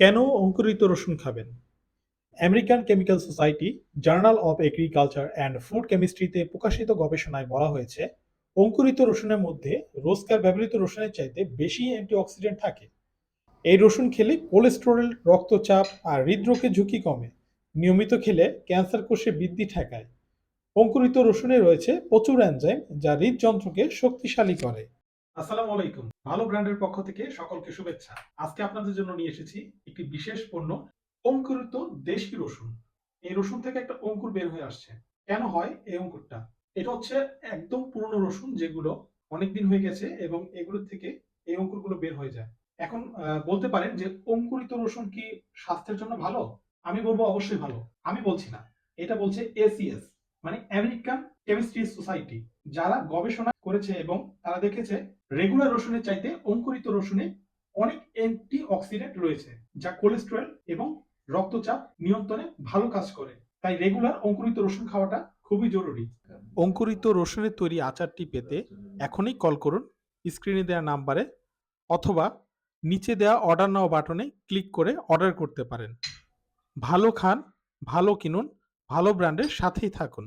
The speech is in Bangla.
কেন অঙ্কুরিত রসুন খাবেন? American chemical society, journal of agriculture and food কেমিস্ট্রিতে প্রকাশিত গবেষণায় বলা হয়েছে, অঙ্কুরিত রসুনের মধ্যে রোজকার ব্যবহৃত রসুনের চাইতে বেশি অ্যান্টিঅক্সিডেন্ট থাকে। এই রসুন খেলে কোলেস্টেরল, রক্তচাপ আর হৃদরোগের ঝুঁকি কমে। নিয়মিত খেলে ক্যান্সার কোষে বৃদ্ধি ঠেকায়। অঙ্কুরিত রসুনে রয়েছে প্রচুর এনজাইম যা হৃদযন্ত্রকে শক্তিশালী করে। আসসালামু আলাইকুম। ভালো ব্র্যান্ডের পক্ষ থেকে সকলকে শুভেচ্ছা। আজকে আপনাদের জন্য নিয়ে এসেছি একটি বিশেষ পণ্য, অঙ্কুরিত দেশি রসুন। এই রসুন থেকে একটা অঙ্কুর বের হয়ে আসছে। কেন হয় এই অঙ্কুরটা? এটা হচ্ছে একদম পুরনো রসুন যেগুলো অনেকদিন হয়ে গেছে এবং এগুলো থেকে এই অঙ্কুরগুলো বের হয়ে যায়। এখন বলতে পারেন যে অঙ্কুরিত রসুন কি স্বাস্থ্যের জন্য ভালো? আমি বলব অবশ্যই ভালো। আমি বলছি না। এটা বলছে এসিএস মানে আমেরিকান কেমিস্ট্রি সোসাইটি যারা গবেষণা করেছে এবং তারা দেখেছে রেগুলার রসুনের চাইতে অঙ্কুরিত রসুনে অনেক অ্যান্টি অক্সিডেন্ট রয়েছে, যা কোলেস্টেরল এবং রক্তচাপ নিয়ন্ত্রণে ভালো কাজ করে। তাই রেগুলার অঙ্কুরিত রসুন খাওয়াটা খুবই জরুরি। অঙ্কুরিত রসুনের তৈরি আচারটি পেতে এখনই কল করুন স্ক্রিনে দেওয়া নাম্বারে অথবা নিচে দেওয়া অর্ডার নাও বাটনে ক্লিক করে অর্ডার করতে পারেন। ভালো খান, ভালো কিনুন, ভালো ব্র্যান্ডের সাথেই থাকুন।